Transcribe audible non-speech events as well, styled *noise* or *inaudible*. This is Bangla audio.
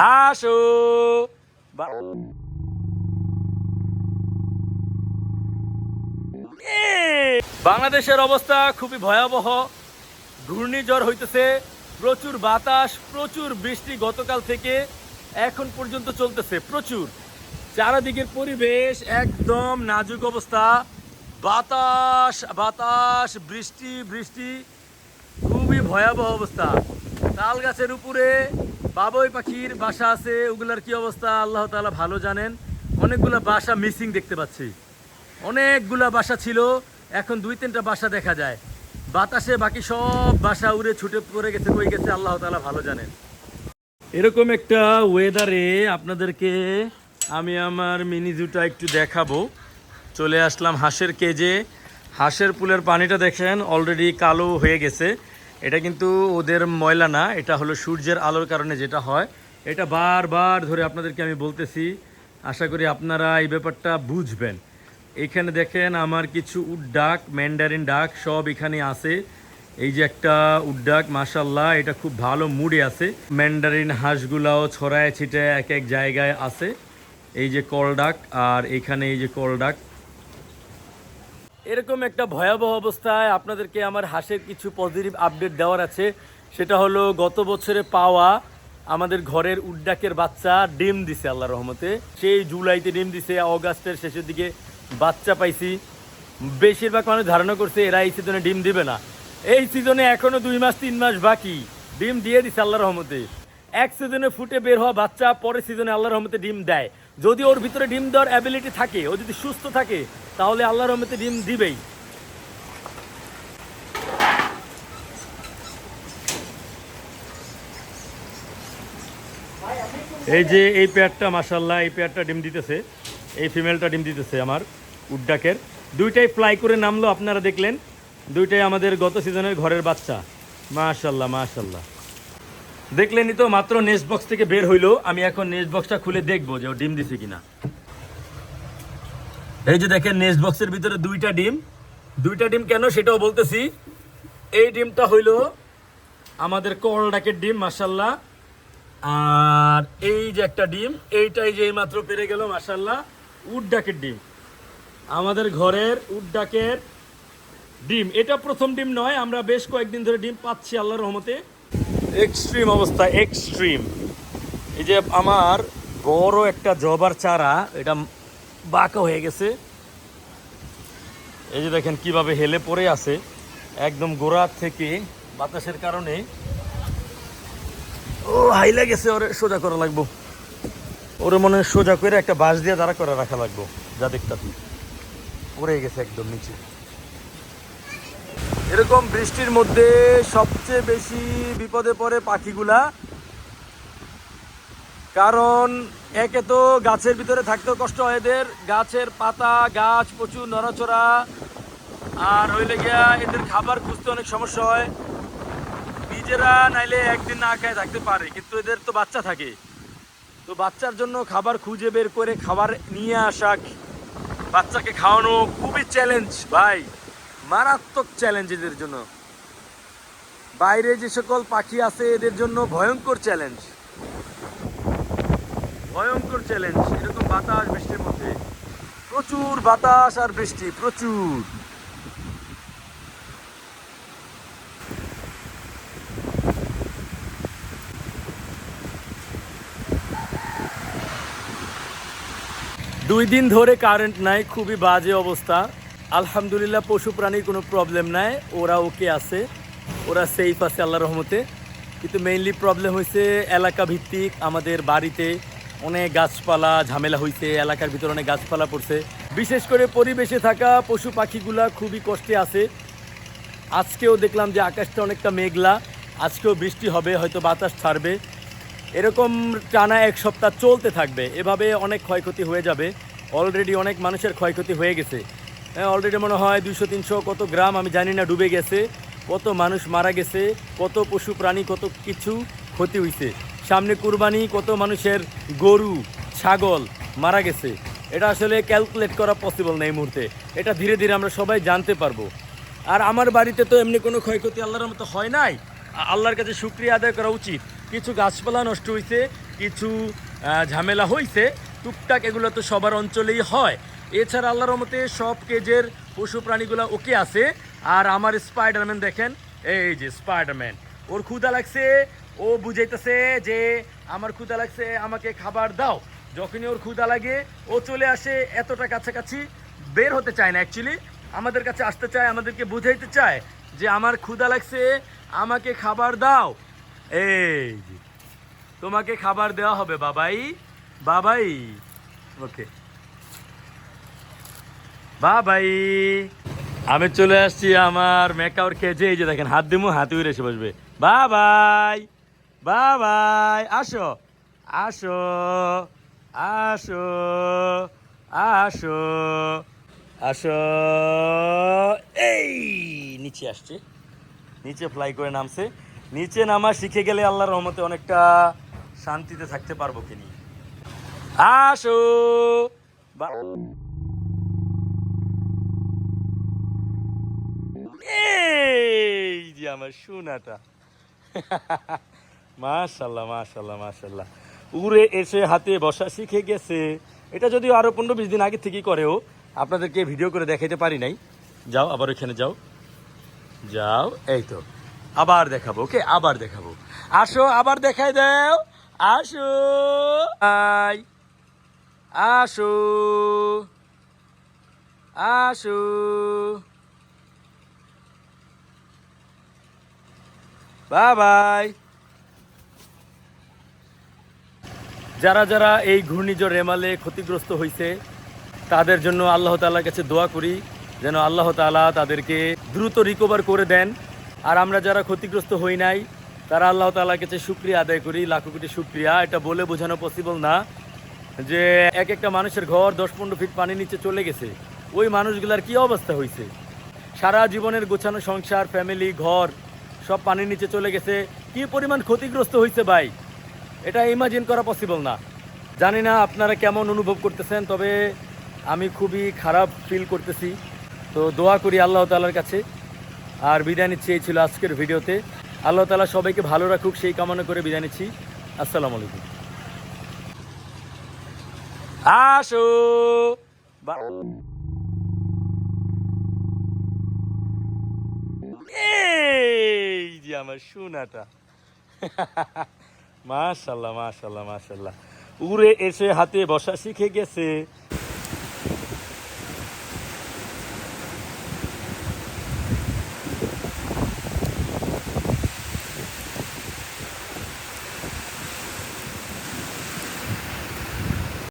আসো। বাংলাদেশের অবস্থা খুবই ভয়াবহ। ঘূর্ণিঝড় হইতেছে, প্রচুর বাতাস, প্রচুর বৃষ্টি গতকাল থেকে এখন পর্যন্ত চলতেছে, প্রচুর। চারিদিকের পরিবেশ একদম নাজুক অবস্থা। বাতাস বাতাস, বৃষ্টি বৃষ্টি, খুবই ভয়াবহ অবস্থা। তাল গাছের উপরে বাবুই পাখির বাসা আছে, ওগুলার কি অবস্থা আল্লাহ তালা ভালো জানেন। অনেকগুলা বাসা মিসিং দেখতে পাচ্ছি। অনেকগুলা বাসা ছিল, এখন দুই তিনটা বাসা দেখা যায়। বাতাসে বাকি সব বাসা উড়ে ছুটে পড়ে গেছে, কই গেছে আল্লাহ তাআলা ভালো জানেন। এরকম একটা ওয়েদারে আপনাদেরকে আমি আমার মিনি জুটা একটু দেখাবো। চলে আসলাম হাঁসের কেজে হাঁসের পুলের পানিটা দেখেন অলরেডি কালো হয়ে গেছে। এটা কিন্তু ওদের ময়লা না, এটা হলো সূর্যের আলোর কারণে যেটা হয়। এটা বারবার ধরে আপনাদেরকে আমি বলতেছি, আশা করি আপনারা এই ব্যাপারটা বুঝবেন। এখানে দেখেন আমার কিছু উড্ডাক ম্যান্ডারিন ডাক সব এখানে আছে। এই যে একটা উড্ডাক মাশাল্লাহ এটা খুব ভালো মুডে আছে। ম্যান্ডারিন হাঁসগুলাও ছড়ায় ছিটে এক এক জায়গায় আছে। এই যে কলডাক আর এখানে এই যে কলডাক এরকম একটা ভয়াবহ অবস্থায় আপনাদেরকে আমার হাঁসের কিছু পজিটিভ আপডেট দেওয়ার আছে। সেটা হলো, গত বছরে পাওয়া আমাদের ঘরের উড্ডাকের বাচ্চা ডিম দিছে আল্লাহ রহমতে। সেই জুলাইতে ডিম দিছে, অগাস্টের শেষের দিকে বাচ্চা পাইছি। বেশিরভাগ মানুষ ধারণা করছে এরা এই সিজনে ডিম দিবে না। এই সিজনে এখনও দুই মাস, তিন মাস বাকি। ডিম দিয়ে দিছে আল্লাহ রহমতে। এক সিজনে ফুটে বের হওয়া বাচ্চা পরের সিজনে আল্লাহ রহমতে ডিম দেয়। যদি ওর ভিতরে ডিম দেওয়ার অ্যাবিলিটি থাকে, ও যদি সুস্থ থাকে, তাহলে আল্লাহ রহমতে ডিম দিবেই। এই যে এই পেয়ারটা মাসাল্লাহ এই পেয়ারটা ডিম দিতেছে। এই ফিমেলটা ডিম দিতেছে আমার, উড্ডাকের। দুইটাই ফ্লাই করে নামলো, আপনারা দেখলেন। দুইটাই আমাদের গত সিজনের ঘরের বাচ্চা। মাশাল্লাহ মাশাল্লাহ দেখলেনই তো, মাত্র নেক্সট বক্স থেকে বের হইল। আমি এখন নেক্সট বক্সটা খুলে দেখব যে ও ডিম দিছে কিনা। এই যে দেখেন, নেক্সট বক্সের ভিতরে দুইটা ডিম। দুইটা ডিম কেন সেটাও বলতেছি। এই ডিমটা হইল আমাদের করল ডাকের ডিম মাসাল্লাহ আর এই যে একটা ডিম, এইটাই যে মাত্র পেরে গেল মাসাল্লাহ উড ডাকের ডিম। আমাদের ঘরের উড ডাকের ডিম। এটা প্রথম ডিম নয়, আমরা বেশ কয়েকদিন ধরে ডিম পাচ্ছি আল্লাহর রহমতে। এক্সট্রিম অবস্থা এক্সট্রিম এই যে আমার বড় একটা জবার চারা, এটা বাঁকা হয়ে গেছে। এই যে দেখেন কীভাবে হেলে পড়ে আছে। একদম গোড়া থেকে বাতাসের কারণে। ও হাইলা গেছে ওরে সোজা করা লাগবো। ওরে মনে সোজা করে একটা বাঁশ দিয়ে দাঁড়া করে রাখা লাগবো। যা দেখতা পড়ে গেছে একদম নিচে। এরকম বৃষ্টির মধ্যে সবচেয়ে বেশি বিপদে পড়ে পাখিগুলা। কারণ একে তো গাছের ভিতরে থাকতেও কষ্ট হয় এদের। গাছের পাতা, গাছ, প্রচুর নড়াচড়া। আর হইলে গিয়া এদের খাবার খুঁজতে অনেক সমস্যা হয়। নিজেরা নাইলে একদিন না খায় থাকতে পারে, কিন্তু এদের তো বাচ্চা থাকে। তো বাচ্চার জন্য খাবার খুঁজে বের করে খাবার নিয়ে আসা, বাচ্চাকে খাওয়ানো খুবই চ্যালেঞ্জ ভাই। মারাত্মক চ্যালেঞ্জ এদের জন্য। বাইরে যে সকল পাখি আছে, এদের জন্য ভয়ঙ্কর চ্যালেঞ্জ ভয়ঙ্কর চ্যালেঞ্জ এরকম বাতাস বৃষ্টির মধ্যে। প্রচুর বাতাস আর বৃষ্টি, প্রচুর। দুই দিন ধরে কারেন্ট নাই, খুবই বাজে অবস্থা। আলহামদুলিল্লাহ, পশু প্রাণীর কোনো প্রবলেম নাই। ওরা ওকে আছে। ওরা সেফ আছে আল্লাহ রহমতে। কিন্তু মেইনলি প্রবলেম হয়েছে এলাকা ভিত্তিক আমাদের বাড়িতে অনেক গাছপালা ঝামেলা হয়েছে এলাকার ভিতরে অনেক গাছপালা পড়ছে। বিশেষ করে পরিবেশে থাকা পশু পাখিগুলা খুবই কষ্টে আছে। আজকেও দেখলাম যে আকাশটা অনেকটা মেঘলা। আজকেও বৃষ্টি হবে, হয়তো বাতাস ছাড়বে। এরকম টানা এক সপ্তাহ চলতে থাকবে। এভাবে অনেক ক্ষয়ক্ষতি হয়ে যাবে। অলরেডি অনেক মানুষের ক্ষয়ক্ষতি হয়ে গেছে। অলরেডি মনে হয় দুশো তিনশো কত গ্রাম, আমি জানি না, ডুবে গেছে। কত মানুষ মারা গেছে, কত পশু প্রাণী, কত কিছু ক্ষতি হয়েছে সামনে কুরবানি, কত মানুষের গরু, ছাগল মারা গেছে। এটা আসলে ক্যালকুলেট করা পসিবল না এই মুহূর্তে। এটা ধীরে ধীরে আমরা সবাই জানতে পারব। আর আমার বাড়িতে তো এমনি কোনো ক্ষয়ক্ষতি আল্লাহর মতো হয় নাই। আল্লাহর কাছে শুক্রিয়া আদায় করা উচিত। কিছু গাছপালা নষ্ট হয়েছে কিছু ঝামেলা হয়েছে টুকটাক এগুলো তো সবার অঞ্চলেই হয়। এছাড়া আল্লাহর রহমতে সব কেজের পশু প্রাণীগুলো ওকে আছে। আর আমার স্পাইডারম্যান দেখেন, এই যে স্পাইডারম্যান ওর ক্ষুদা লাগছে, ও বুঝাইতেছে যে আমার ক্ষুদা লাগছে, আমাকে খাবার দাও। যখনই ওর ক্ষুদা লাগে, ও চলে আসে এতটা কাছাকাছি, বের হতে চায় না অ্যাকচুয়ালি আমাদের কাছে আসতে চায়, আমাদেরকে বুঝাইতে চায় যে আমার ক্ষুদা লাগছে, আমাকে খাবার দাও। এই তোমাকে খাবার দেওয়া হবে, বাবাই বাবাই। ওকে বাবাই। আমি চলে আসছি আমার মেকাওর কেজে এই যে দেখেন, হাত দিমু, হাতে উড়ে এসে বসবে। বাবাই বাবাই, আসো আসো আসো আসো আসো। এই, নিচে আসছে। নিচে ফ্লাই করে নামছে। নিচে নামা শিখে গেলে আল্লাহর রহমতে অনেকটা শান্তিতে থাকতে পারব কিনি আসো। বা- আমার সোনাটা। *laughs* মাশাল্লাহ মাশাল্লাহ মাশাল্লাহ। উড়ে এসে হাতে বসা শিখে গেছে। এটা যদিও আরও পনেরো বিশ দিন আগে থেকেই করেও, আপনাদেরকে ভিডিও করে দেখাইতে পারি নাই। যাও, আবার ওইখানে যাও। যাও, এই তো। আবার দেখাবো, ওকে? আবার দেখাবো। আসো, আবার দেখাই দাও। আসো। আই। আসো। আসো। বাই বাই যারা যারা এই ঘূর্ণিঝড় রেমালে ক্ষতিগ্রস্ত হয়েছে তাদের জন্য আল্লাহ তাআলার কাছে দোয়া করি, যেন আল্লাহ তাআলা তাদেরকে দ্রুত রিকভার করে দেন। আর আমরা যারা ক্ষতিগ্রস্ত হই নাই, তারা আল্লাহ তাআলার কাছে শুক্রিয়া আদায় করি, লাখো কোটি শুক্রিয়া। এটা বলে বোঝানো পসিবল না যে এক একটা মানুষের ঘর দশ পনেরো ফিট পানির নিচে চলে গেছে। ওই মানুষগুলার কি অবস্থা হয়েছে সারা জীবনের গোছানো সংসার ফ্যামিলি ঘর সব পানির নিচে চলে গেছে। কি পরিমাণ ক্ষতিগ্রস্ত হয়েছে ভাই? এটা ইমাজিন করা পসিবল না। জানি না আপনারা কেমন অনুভব করতেছেন, তবে আমি খুবই খারাপ ফিল করতেছি। তো দোয়া করি আল্লাহ তালার কাছে। আর বিদায় নিচ্ছি, এই ছিল আজকের ভিডিওতে। আল্লাহ তালা সবাইকে ভালো রাখুক, সেই কামনা করে বিদায় নিচ্ছি। আসসালামু আলাইকুম। আসো। যে আমার সোনাটা। *laughs* মাশাল্লাহ মাশাল্লাহ মাশাল্লাহ। উড়ে এসে হাতে বসা শিখে গেছে।